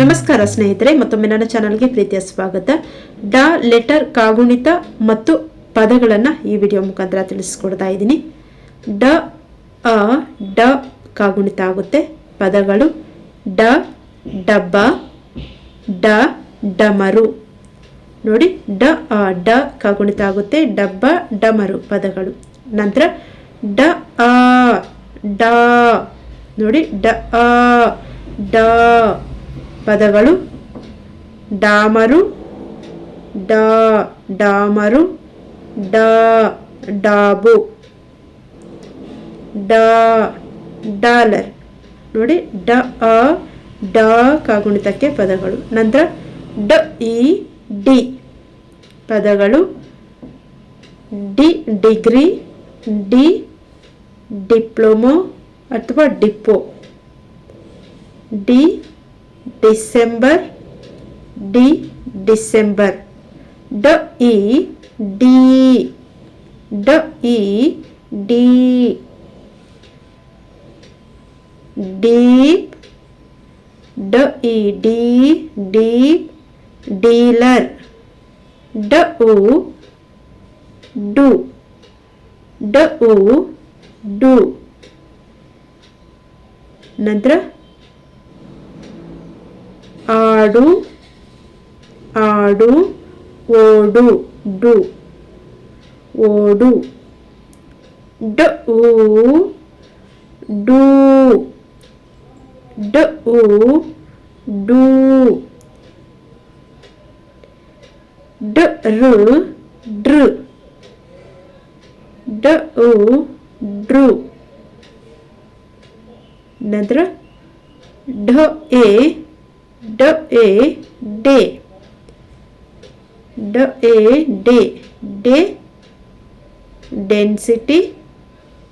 ನಮಸ್ಕಾರ ಸ್ನೇಹಿತರೆ, ಮತ್ತೊಮ್ಮೆ ನನ್ನ ಚಾನಲ್ಗೆ ಪ್ರೀತಿಯ ಸ್ವಾಗತ. ಡ, ಲೆಟರ್, ಕಾಗುಣಿತ ಮತ್ತು ಪದಗಳನ್ನು ಈ ವಿಡಿಯೋ ಮುಖಾಂತರ ತಿಳಿಸ್ಕೊಡ್ತಾ ಇದ್ದೀನಿ. ಡ, ಅ, ಡ, ಕಾಗುಣಿತ ಆಗುತ್ತೆ. ಪದಗಳು ಡ, ಡಬ್ಬ, ಡ, ಡಮರು. ನೋಡಿ, ಡ, ಅ, ಡ, ಕಾಗುಣಿತ ಆಗುತ್ತೆ. ಡಬ್ಬ, ಡಮರು ಪದಗಳು. ನಂತರ ಡ, ಅ, ಡ. ನೋಡಿ, ಡ, ಅ, ಡ. ಪದಗಳು ಡಾಮರು, ಡ ಡಾಮರು, ಡ, ಡಾಬು. ಡ, ಡಾಲರ್. ನೋಡಿ, ಡ, ಅ, ಡ ಕಾಗುಣಿತಕ್ಕೆ ಪದಗಳು. ನಂತರ ಡ, ಇ, ಡಿ. ಪದಗಳು ಡಿ, ಡಿಗ್ರಿ, ಡಿ, ಡಿಪ್ಲೊಮೊ ಅಥವಾ depot D December D December ಡ ಇ ಡಿ ಡ ಇ ಡಿ ಡೀಪ್ ಡ ಇ ಡಿ ಡೀಪ್ ಡೀಲರ್ ಡ ಉ ಡು ಡ ಉ ಡು ನಂತರ ಆಡು ಆಡು ಓಡು ಡು ಓಡು ಡ ಉ ಡು ಡ ಉ ಡು ಡ ಋ ಡ್ರ ಡ ಉ ಡ್ರು ನಂತರ ಢ ಎ d a d. A density.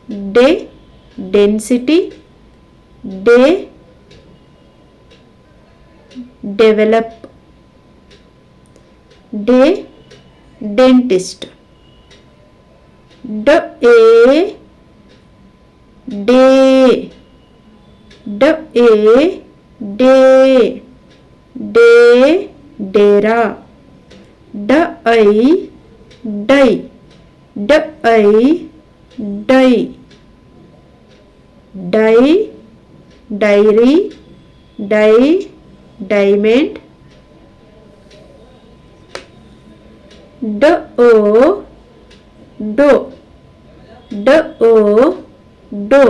D. Density. D. Develop. D. Dentist. D a d. A day day ಡೇರಾ ಡ ಐ ಡೈ ಡ I dye dye dairy dye diamond ಡ ಓ ಡೋ ಡ ಓ ಡೋ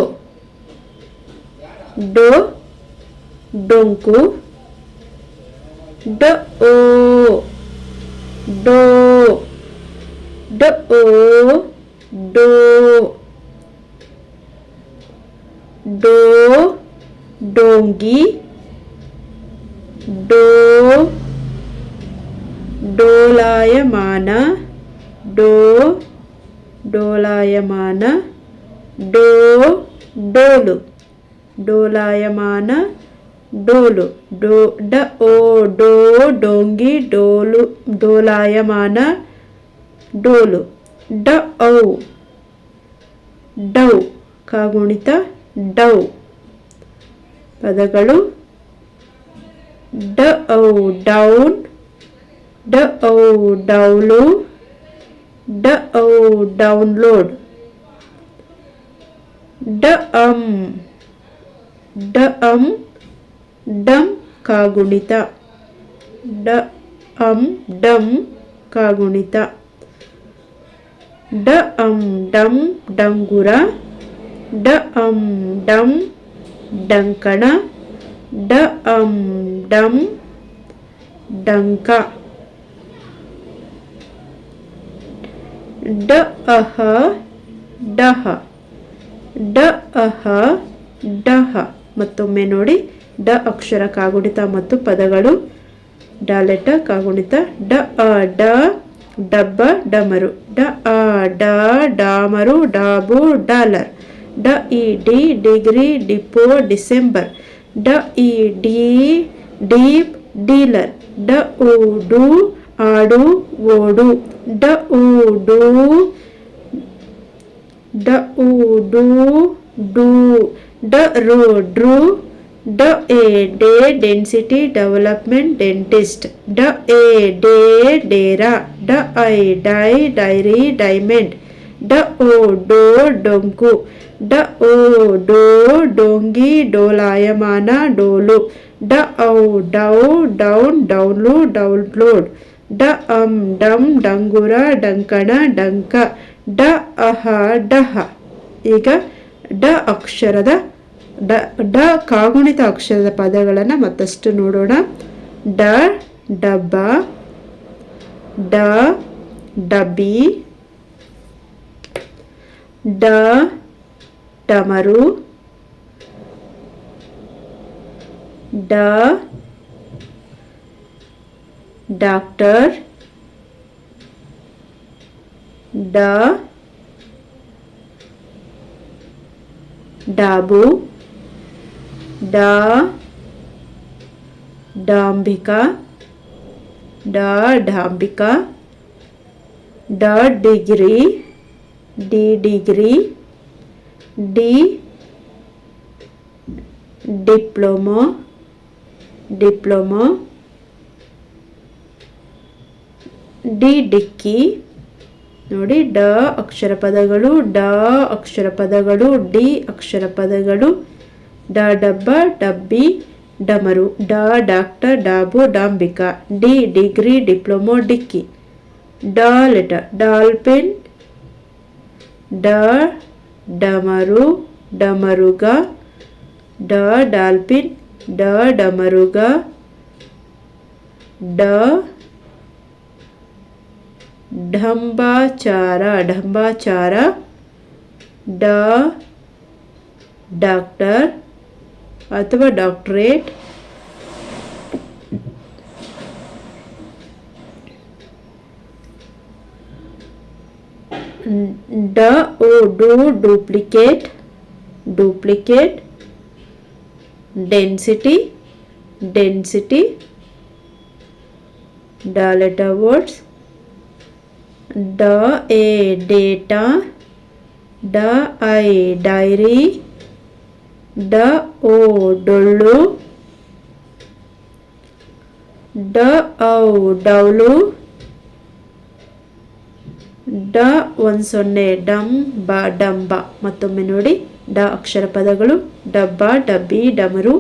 ಡೋ ಡೊಂಕು đ o đô đ o đô đô đồn ghi đô డోలాయమాన డో డోలాయమాన డో డోలు డోలాయమాన ಡೋಲು ಡೋ ಡ ಓ ಡೋ ಡೋಂಗಿ ಡೋಲು ಡೋಲಾಯಮಾನ ಡೋಲು ಡ ಔ ಡೌ ಕಾಗುಣಿತ ಡೌ ಪದಗಳು ಡ ಔ ಡೌನ್ ಡ ಔ ಡೌಲು ಡ ಔ ಡೌನ್ಲೋಡ್ ಡ ಅಂ ಡ ಅಂ ಡಂ ಕಾಗುಣಿತ. ಡ, ಅಂ, ಡಂ ಕಾಗುಣಿತ. ಡ, ಅಂ, ಡಂ, ಡಂಗುರ. ಡ, ಅಂ, ಡಂ, ಡಂಕಣ. ಡ, ಅಂ, ಡಂ, ಡಂಕ. ಡ, ಅಹ, ಡಹ. ಡ, ಅಹ, ಡಹ. ಮತ್ತೊಮ್ಮೆ ನೋಡಿ. ಡ ಅಕ್ಷರ ಕಾಗುಣಿತ ಮತ್ತು ಪದಗಳು. ಡ ಲೆಟ ಕಾಗುಣಿತ. ಡ, ಅ, ಡ, ಡಬ್ಬ, ಡಮರು. ಡ, ಅ, ಡ, ಡಾಮರು, ಡಾಬು, ಡಾಲರ್. ಡ, ಇ, ಡಿ, ಡಿಗ್ರಿ, ಡಿಪೋ, ಡಿಸೆಂಬರ್. ಡ, ಇ, ಡಿ, ಡೀಪ್, ಡೀಲರ್. ಡ, ಉ, ಡು, ಆಡು, ಓಡು. ಡ, ಉ, ಡು, ಡ, ಉ, ಡು ಡು. ಡ, ರು, ಡ್ರು ಡ A day density development dentist ಡ ಎ ಡೇ ಡೇರಾ ಡ ಐ ಡೈ ಡೈರಿ ಡೈಮೆಂಡ್ ಡ ಓ ಡೋ ಡೊಂಕು ಡ ಓ ಡೋ ಡೋಂಗಿ ಡೋಲಾಯಮಾನ ಡೋಲು ಡ ಔ ಡೌ ಡೌನ್ ಡೌನ್ಲು ಡೌನ್ಲೋಡ್ ಡ ಅಂ ಡಮ್ ಡಂಗುರ ಡಂಕಣ ಡಂಕ ಡ ಅಹ ಡಹ ಈಗ ಡ ಅಕ್ಷರದ ಡ ಡ ಕಾಗುಣಿತ ಅಕ್ಷರದ ಪದಗಳನ್ನು ಮತ್ತಷ್ಟು ನೋಡೋಣ. ಡ ಡಬ್ಬ ಡ ಡಬ್ಬಿ ಡ, ಡಮರು, ಡ, ಡಾಕ್ಟರ್, ಡ, ಡಾಬು ಡ ಡಾಂಬಿಕಾ ಡ ಡಾಂಬಿಕಾ ಡ, ಡಿಗ್ರಿ, ಡಿ ಡಿಗ್ರಿ, ಡಿ, ಡಿಪ್ಲೊಮೊ ಡಿಪ್ಲೊಮೊ, ಡಿ, ಡಿಕ್ಕಿ, ನೋಡಿ ಡ ಅಕ್ಷರ ಪದಗಳು, ಡ ಅಕ್ಷರ ಪದಗಳು, ಡಿ ಅಕ್ಷರ ಪದಗಳು డా డబ్బా డబ్బి డమరు డా డాక్టర్ డాబు డాంబిక డి డిగ్రీ డిప్లొమో డిక్కి డా లెటర్ డాల్పెన్ డా డమరు డమరుగా డ డాల్పిన్ డ డమరుగా డ ఢంబాచార ఢంబాచార డ డాక్టర్ ಅಥವಾ ಡಾಕ್ಟ್ರೇಟ್ ಡ ಓ do duplicate duplicate density density ಡ ಲೆಟರ್ ವರ್ಡ್ಸ್ ಡ ಎ ಡೇಟಾ ಡ ಐ ಡೈರಿ ಡ ಓ ಡೊಳ್ಳು ಡ ಔ ಡೌಲು ಡ ಒಂದು ಸೊನ್ನೆ ಡಂ ಬ ಡಂಬ ಮತ್ತೊಮ್ಮೆ ನೋಡಿ ಡ ಅಕ್ಷರ ಪದಗಳು ಡಬ್ಬ ಡಬ್ಬಿ ಡಮರು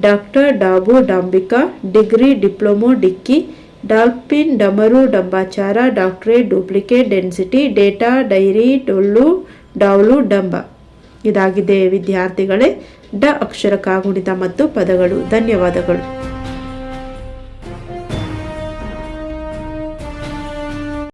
ಡಾಕ್ಟರ್ ಡಾಬು ಡಾಂಬಿಕಾ ಡಿಗ್ರಿ ಡಿಪ್ಲೊಮೊ ಡಿಕ್ಕಿ ಡಾಲ್ಫಿನ್ ಡಮರು ಡಂಬಾಚಾರ doctorate duplicate density data diary ಡೊಳ್ಳು ಡೌಲು ಡಂಬ ಇದಾಗಿದೆ. ವಿದ್ಯಾರ್ಥಿಗಳೇ ಡ ಅಕ್ಷರ ಕಾಗುಣಿತ ಮತ್ತು ಪದಗಳು ಧನ್ಯವಾದಗಳು.